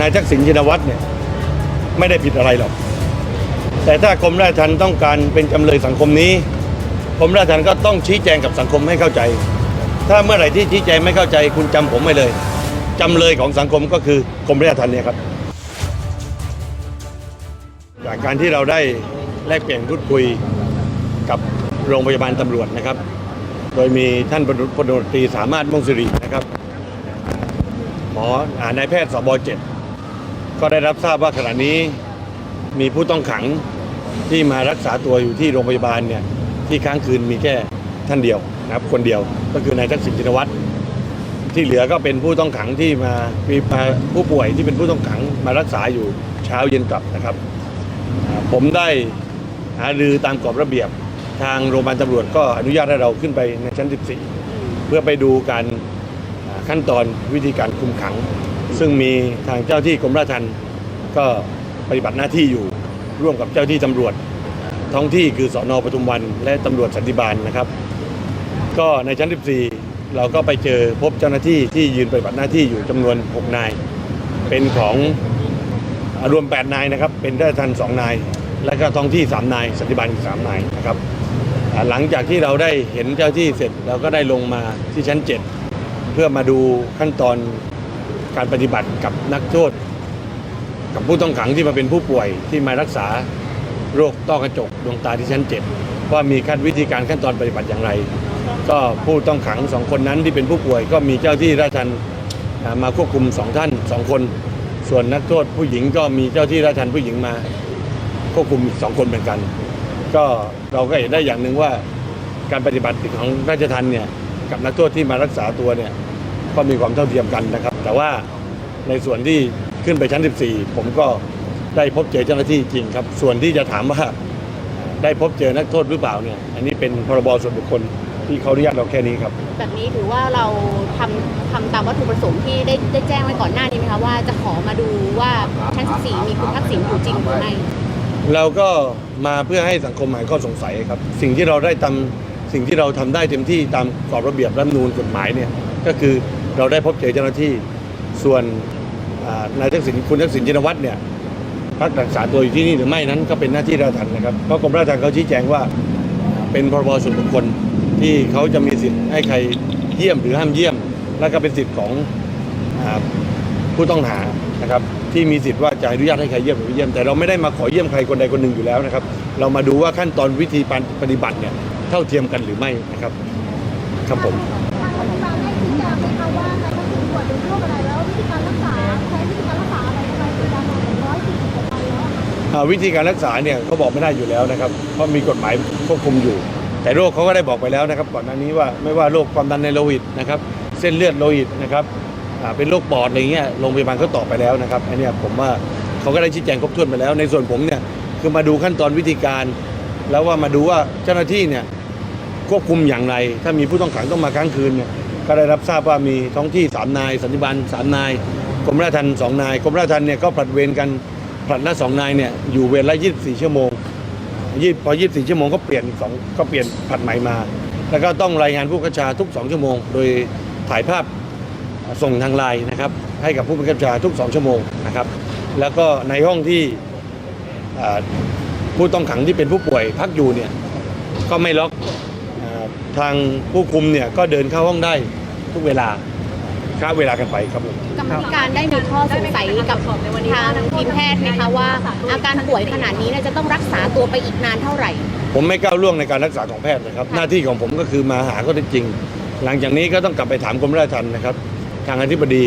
นายทักษิณชินวัตรเนี่ยไม่ได้ผิดอะไรหรอก แต่ถ้ากรมราชทัณฑ์ต้องการเป็นจำเลยสังคมนี้กรมราชทัณฑ์ก็ต้องชี้แจงกับสังคมให้เข้าใจ ถ้าเมื่อไหร่ที่ชี้แจงไม่เข้าใจ คุณจำผมไม่เลยจำเลยของสังคมก็คือกรมราชทัณฑ์เนี่ยครับ จากการที่เราได้แลกเปลี่ยนพูดคุยกับโรงพยาบาลตำรวจนะครับ โดยมีท่านพลตรวจตรีสามารถม่วงสิรินะครับ หมออนายแพทย์สบเจ็ด ก็ได้รับทราบว่าขณะนี้มีผู้ต้องขังที่มารักษาตัวอยู่ที่โรงพยาบาลเนี่ยที่ค้างคืนมีแค่ท่านเดียวนะครับ คนเดียวก็คือนายทักษิณชินวัตรที่เหลือก็เป็นผู้ต้องขังที่มามีผู้ป่วยที่เป็นผู้ต้องขังมารักษาอยู่เช้าเย็นกลับนะครับ ผมได้หารือตามกรอบระเบียบทางโรงพยาบาลตำรวจก็อนุญาตให้เราขึ้นไปในชั้น 14 เพื่อไปดูการขั้นตอนวิธีการคุมขัง ซึ่งมีทางเจ้าที่กรมราชทัณฑ์ก็ปฏิบัติหน้าที่อยู่ร่วมกับเจ้าที่ตำรวจ ท้องที่คือสอนอปทุมวันและตำรวจสันติบาลนะครับ ก็ในชั้น 14 เราก็ไปเจอพบเจ้าหน้าที่ที่ยืนปฏิบัติหน้าที่อยู่จำนวน 6 นาย เป็นของอ่ารวม 8 นายนะครับ เป็นราชทัณฑ์2นาย และก็ท้องที่ 3 นาย สันติบาลอีก3นายนะครับ หลังจากที่เราได้เห็นเจ้าที่เสร็จเราก็ได้ลงมาที่ชั้น 7 เพื่อมาดูขั้นตอน การปฏิบัติกับนักโทษ กับผู้ต้องขังที่มาเป็นผู้ป่วยที่มารักษาโรคต้อกระจกดวงตาที่ชั้น7ว่ามีขั้นวิธีการขั้นตอนปฏิบัติอย่างไร ก็ผู้ต้องขังสองคนนั้นที่เป็นผู้ป่วย ก็มีเจ้าที่ราชทัณฑ์อ่ามาควบคุมสองท่านสองคน ส่วนนักโทษผู้หญิงก็มีเจ้าที่ราชทัณฑ์ผู้หญิงมาควบคุมสองคนเหมือนกัน ก็เราก็เห็นได้อย่างหนึ่งว่าการปฏิบัติของราชทัณฑ์เนี่ยกับนักโทษที่มารักษาตัวเนี่ยก็มีความเท่าเทียมกันนะครับ แต่ว่าในส่วนที่ขึ้นไปชั้น 14 ผมก็ได้พบเจอเจ้าหน้าที่จริงครับ ส่วนที่จะถามว่าได้พบเจอนักโทษหรือเปล่าเนี่ยอันนี้เป็นพรบส่วนบุคคลที่เขาอนุญาตเราแค่นี้ครับ แบบนี้ถือว่าเราทำทำตามวัตถุประสงค์ที่ได้ได้แจ้งไว้ก่อนหน้านี้ไหมคะว่าจะขอมาดูว่าชั้น14มีคุณทักษิณอยู่จริงหรือไม่เราก็มาเพื่อให้สังคมหายข้อสงสัยครับ สิ่งที่เราได้ทำสิ่งที่เราทำได้เต็มที่ตามกรอบระเบียบรัฐธรรมนูญกฎหมายเนี่ยก็คือ เราได้พบเจอเจ้าหน้าที่ส่วนนายทักษิณคุณทักษิณชินวัตรเนี่ยพักรักษาตัวอยู่ที่นี่หรือไม่นั้นก็เป็นหน้าที่ราชทัณฑ์นะครับเพราะกรมราชทัณฑ์เขาชี้แจงว่าเป็นพรบส่วนบุคคลที่เขาจะมีสิทธิ์ให้ใครเยี่ยมหรือห้ามเยี่ยม และก็เป็นสิทธิ์ของอผู้ต้องหานะครับที่มีสิทธิ์ว่าจะอนุญาตให้ใครเยี่ยมหรือไม่เยี่ยมแต่เราไม่ได้มาขอเยี่ยมใครคนใดคนหนึ่งอยู่แล้วนะครับ เรามาดูว่าขั้นตอนวิธีปฏิบัติเนี่ยเท่าเทียมกันหรือไม่นะครับครับผม โรคอะไรแล้ววิธีการรักษาใช้วิธีการรักษาอะไรทำไมถึงยาวนานถึงร้อยสี่สิบกว่าวันแล้วอะค่ะอ่าวิธีการรักษาเนี่ยเขาบอกไม่ได้อยู่แล้วนะครับ เพราะมีกฎหมายควบคุมอยู่ แต่โรคเขาก็ได้บอกไปแล้วนะครับ ก่อนหน้านี้ว่าไม่ว่าโรคความดันในโลหิตนะครับเส้นเลือดโลหิตนะครับอ่าเป็นโรคปอดอะไรเงี้ยโรงพยาบาลเขาตอบไปแล้วนะครับอันเนี้ยผมว่าเขาก็ได้ชี้แจงครบถ้วนไปแล้ว ในส่วนผมเนี่ยคือมาดูขั้นตอนวิธีการ แล้วว่ามาดูว่าเจ้าหน้าที่เนี่ยควบคุมอย่างไร ถ้ามีผู้ต้องขังต้องมาค้างคืนเนี่ย ก็ได้รับทราบว่ามีท้องที่3นายสันติบาล3นายกรมราชทัณฑ์2นายกรมราชทัณฑ์เนี่ยก็ผลัดเวรกันผลัดละสองนายเนี่ยอยู่เวรละ24ชั่วโมงยี่พอ24ชั่วโมงก็เปลี่ยนสองก็เปลี่ยนผลัดใหม่มา แล้วก็ต้องรายงานผู้กัญชาทุก2ชั่วโมง โดยถ่ายภาพส่งทางไลน์นะครับ ให้กับผู้บังคับบัญชาทุก2ชั่วโมงนะครับ แล้วก็ในห้องที่ผู้ต้องขังที่เป็นผู้ป่วยพักอยู่เนี่ยก็ไม่ล็อก ทางผู้คุมเนี่ยก็เดินเข้าห้องได้ทุกเวลาค้าเวลากันไปครับผม กรรมธิการได้มีข้อสงสัยกับทางทีมแพทย์ไหมคะว่า อาการป่วยขนาดนี้เนี่ยจะต้องรักษาตัวไปอีกนานเท่าไหร่ ผมไม่ก้าวล่วงในการรักษาของแพทย์นะครับ หน้าที่ของผมก็คือมาหาข้อเท็จจริง หลังจากนี้ก็ต้องกลับไปถามกรมราชทัณฑ์นะครับ ทางอธิบดี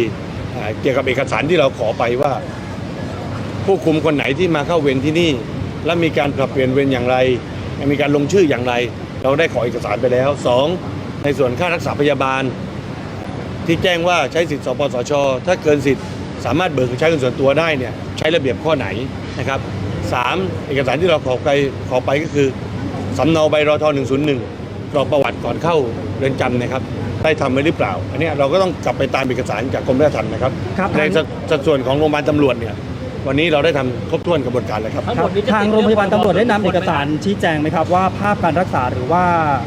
อ่าเกี่ยวกับเอกสารที่เราขอไปว่า ผู้คุมคนไหนที่มาเข้าเวรที่นี่ และมีการปรับเปลี่ยนเวรอย่างไร มีการลงชื่ออย่างไร เราได้ขอเอกสารไปแล้วสองในส่วนค่ารักษาพยาบาล ที่แจ้งว่าใช้สิทธิ์สปสช ถ้าเกินสิทธิ์สามารถเบิกใช้เงินส่วนตัวได้เนี่ยใช้ระเบียบข้อไหนนะครับสามเอกสารที่เราขอไปขอไปก็คือสำเนาใบรอท101กรอกประวัติก่อนเข้าเรือนจำนะครับได้ทำไว้หรือเปล่า อันเนี้ยเราก็ต้องกลับไปตามเอกสารจากกรมราชทัณฑ์นะครับ ครับ ในสัดสัดส่วนของโรงพยาบาลตำรวจเนี่ย วันนี้เราได้ทำครบถ้วนกระบวนการแล้วครับครับ ทางโรงพยาบาลตำรวจได้นำเอกสารชี้แจงไหมครับว่าภาพการรักษาหรือว่า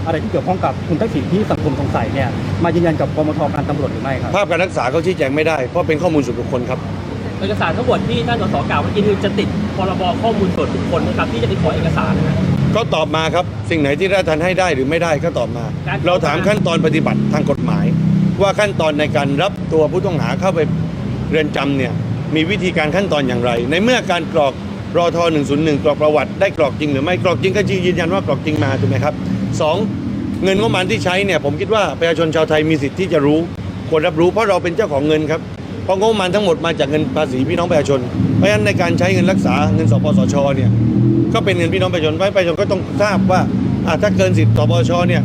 อะไรที่เกี่ยวข้องกับคุณทักษิณที่สังคมสงสัยเนี่ยมายืนยันกับกมทการตำรวจหรือไม่ครับภาพการรักษาเขาชี้แจงไม่ได้เพราะเป็นข้อมูลส่วนบุคคลครับเอกสารทั้งหมดที่ท่านสสกล่าวเมื่อกี้คือจะติดพรบข้อมูลส่วนบุคคลนะครับที่จะไปขอเอกสารนะฮะก็ตอบมาครับสิ่งไหนที่ราชทันให้ได้หรือไม่ได้ก็ตอบมาการเราถามขั้นตอนปฏิบัติทางกฎหมาย ว่าขั้นตอนในการรับตัวผู้ต้องหาเข้าไปเรือนจำเนี่ย มีวิธีการขั้นตอนอย่างไร ในเมื่อการกรอกรอทอ101 กรอกประวัติได้กรอกจริงหรือไม่กรอกจริงก็ยืนยันว่ากรอกจริงมาถูกไหมครับสองเงินงบประมาณที่ใช้เนี่ยผมคิดว่าประชาชนชาวไทยมีสิทธิ์ที่จะรู้ควรรับรู้เพราะเราเป็นเจ้าของเงินครับเพราะงบประมาณทั้งหมดมาจากเงินภาษีพี่น้องประชาชน เพราะฉะนั้นในการใช้เงินรักษาเงินสปสชเนี่ยก็เป็นเงินพี่น้องประชาชนพราะประชาชนก็ต้องทราบว่าถ้าเกินสิทธิ์สปสชเนี่ย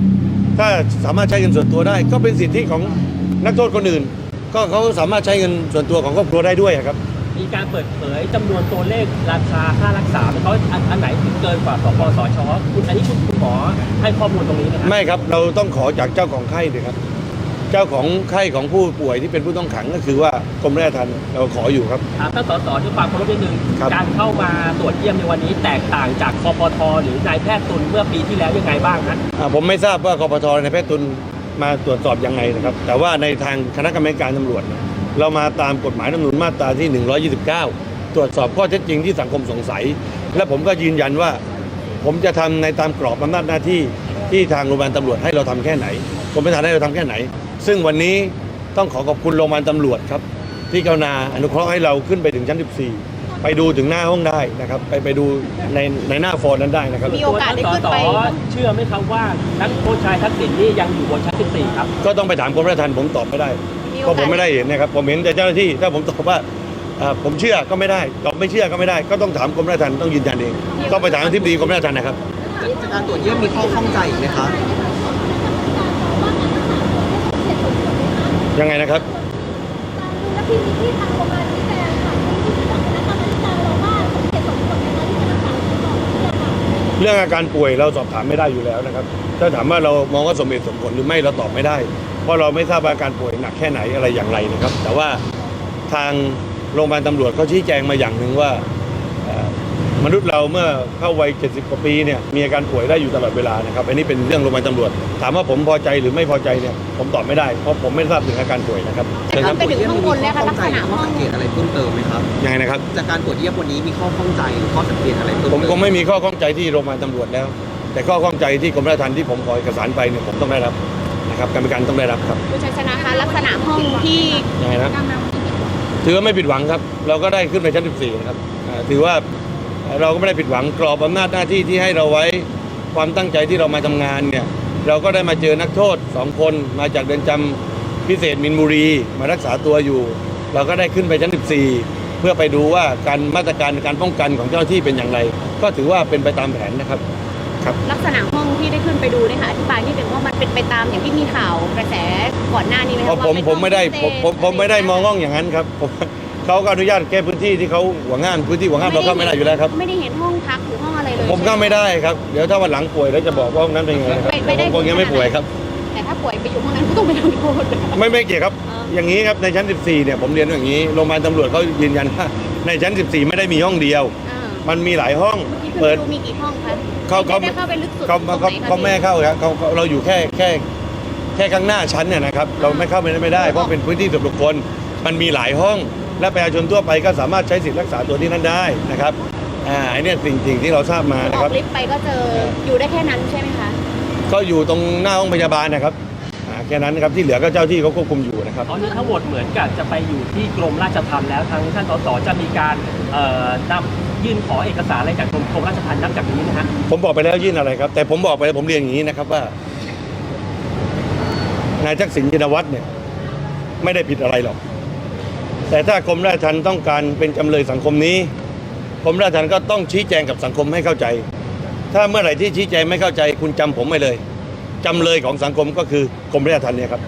ถ้าสามารถใช้เงินส่วนตัวได้ ก็เป็นสิทธิของนักโทษคนอื่น ก็เขาสามารถใช้เงินส่วนตัวของครอบครัวได้ด้วยอะครับ มีการเปิดเผยจำนวนตัวเลขราคาค่ารักษาเขาอันอันไหนถึงเกินกว่าสปสชคุณอันนี้คุณคุณหมอให้ข้อมูลตรงนี้นะครับไม่ครับเราต้องขอจากเจ้าของไข้เลยครับ เจ้าของไข้ของผู้ป่วยที่เป็นผู้ต้องขังก็คือว่ากรมราชทัณฑ์เราขออยู่ครับ ถามท่านสสด้วยความเคารพนิดนึงครับ การเข้ามาตรวจเยี่ยมในวันนี้แตกต่างจากคอปทหรือนายแพทย์ตุลเมื่อปีที่แล้วยังไงบ้างฮะอ่าผมไม่ทราบว่ากปทในแพทย์ตุล มาตรวจสอบยังไงนะครับ แต่ว่าในทางคณะกรรมการตำรวจเนี่ยเรามาตามกฎหมายรัฐธรรมนูญมาตราที่ 129 ตรวจสอบข้อเท็จจริงที่สังคมสงสัย และผมก็ยืนยันว่า ผมจะทำในตามกรอบอำนาจหน้าที่ที่ทางโรงพยาบาลตำรวจให้เราทำแค่ไหนกรมประธาให้เราทำแค่ไหน ซึ่งวันนี้ต้องขอขอบคุณโรงพยาบาลตำรวจครับที่กรุณาอนุเคราะห์ให้เราขึ้นไปถึงชั้น 14 ไปดูถึงหน้าห้องได้นะครับไปไปดูในในหน้าฟอร์นั้นได้นะครับ มีโอกาสได้ขึ้นไป ตัวท่านสสเชื่อไหมครับว่านักโทษชายทักษิณนี่ยังอยู่บนชั้น14ครับ ก็ต้องไปถามกรมราชทัณฑ์ผมตอบไม่ได้มีเพโอกาสราะผมไม่ได้เห็นนะครับผมเห็นแต่เจ้าหน้าที่ถ้าผมตอบว่าอ่าผมเชื่อก็ไม่ได้ตอบไม่เชื่อก็ไม่ได้ ก็ต้องถามกรมราชทัณฑ์ต้องยืนยันเองต้องไปถามอธิบดีกรมราชทัณฑ์นะครับ จากการตรวจเยี่ยมมีข้อข้องใจอีกไหมคะ ยังไงนะครับ เรื่องอาการป่วยเราสอบถามไม่ได้อยู่แล้วนะครับ ถ้าถามว่าเรามองว่าสมเหตุสมผลหรือไม่เราตอบไม่ได้ เพราะเราไม่ทราบอาการป่วยหนักแค่ไหนอะไรอย่างไรนะครับ แต่ว่าทางโรงพยาบาลตำรวจเขาชี้แจงมาอย่างหนึ่งว่า มนุษย์เราเมื่อเข้าวัย 70 กว่าปีเนี่ยมีอาการป่วยได้อยู่ตลอดเวลานะครับอันนี้เป็นเรื่องโรงพยาบาลตำรวจ ถามว่าผมพอใจหรือไม่พอใจเนี่ยผมตอบไม่ได้เพราะผมไม่ทราบถึงอาการป่วยนะครับแต่เชิญคขึ้รับนไปถึงข้างบนเลยค่ะลักษณะข้อห้องสังเกตอะไรเพิ่มเติมไหมครับยังไงนะครับจากการตรวจเยี่ยมวันนี้มีข้อข้องใจหรือข้อสังเกตอะไรเพิ่มผมเติคงไม่มีข้อข้องใจที่โรงพยาบาลตำรวจแล้ว แต่ข้อข้องใจที่กรมราชทัณฑ์ที่ผมขอเอกสารไปเนี่ยผมต้องได้รับนะครับกรรมการต้องได้รับครับคุณชัยชนะคะลักษณะห้องที่ยังไงนะถือว่าไม่ผิดหวังครับ เราก็ได้ขึ้นไปชั้น 14 นะครับอ่าถือว่า เราก็ไม่ได้ผิดหวังกรอบอำนาจหน้าที่ที่ให้เราไว้ความตั้งใจที่เรามาทำงานเนี่ยเราก็ได้มาเจอนักโทษสองคนมาจากเรือนจำพิเศษมินบุรี มารักษาตัวอยู่ เราก็ได้ขึ้นไปชั้น 14 เพื่อไปดูว่าการมาตรการการป้องกันของเจ้าหน้าที่เป็นอย่างไร ก็ถือว่าเป็นไปตามแผนนะครับลักษณะห้องที่ได้ขึ้นไปดูเนี่ยค่ะอธิบายนิดนึงว่ามันเป็นไปตามอย่างที่มีข่าวกระแสก่อนหน้านี้ไหมเพคะราะว่าผมเป็นผมไม่ได้ห้ผองมพิเศษผมผมไม่ได้มองห้องอย่างนั้นครับผม เขาก็อนุญาตแก้พื้นที่ที่เขาหวงห้ามพื้นที่หวงห้ามเราเข้าไม่ได้อยู่แล้วครับ ไม่ได้เห็นห้องพักหรือห้องอะไรเลยผมเข้าไม่ได้ครับเดี๋ยวถ้าวันหลังป่วยแล้วจะบอกว่าห้องนั้นเป็นยังไงนะครับไม่ไม่ได้ผมคงยังไม่ป่วยครับ แต่ถ้าป่วยไปอยู่ห้องนั้นก็ต้องไปทำโทษไม่ไม่เกี่ยวครับอ่าอย่างนี้ครับในชั้น 14 เนี่ยผมเรียนว่าอย่างนี้โรงพยาบาลตำรวจเขายืนยันว่าในชั้น 14 ไม่ได้มีห้องเดียวอ่ามันมีหลายห้องเมื่อกี้เปิดคือดูมีกี่ห้องคะเขาเขาไม่ได้เข้าไปลึกสุดเขาตรงไหนเขาคะเขาไม่ให้เข้าครับเขาเขาเราอยู่แค่แค่แค่ข้างหน้าชั้นเนี่ยนะครับเราไม่เข้าไปไม่ได้เพราะเป็นพื้นที่ส่วนบุคคลมันมีหลายห้อง และประชาชนทั่วไปก็สามารถใช้สิทธิรักษาตัวที่นั่นได้นะครับอ่าไอ้เนี่ยสิ่งสิ่งที่เราทราบมาอนะอครับ กลิฟต์ไปก็เจออยู่ได้แค่นั้นใช่ไหมคะ ก็อยู่ตรงหน้าห้องพยาบาลนะครับอ่าแค่นั้นนะครับที่เหลือก็เจ้าที่เขาควบคุมอยู่นะครับ ตอนนี้ทั้งหมดเหมือนกับจะไปอยู่ที่กรมราชทัณฑ์แล้วทางท่านสสจะมีการเอ่อนำยื่นขอเอกสารอะไรจากกรมกรมราชทัณฑ์นับจากนี้นะฮะ ผมบอกไปแล้วยื่นอะไรครับ แต่ผมบอกไปผมเรียนอย่างนี้นะครับว่านายทักษิณชินวัตรเนี่ย ไม่ได้ผิดอะไรหรอก แต่ถ้ากรมราชทัณฑ์ต้องการเป็นจำเลยสังคมนี้กรมราชทัณฑ์ก็ต้องชี้แจงกับสังคมให้เข้าใจ ถ้าเมื่อไหร่ที่ชี้แจงไม่เข้าใจ คุณจำผมไม่เลยจำเลยของสังคมก็คือกรมราชทัณฑ์เนี่ยครับ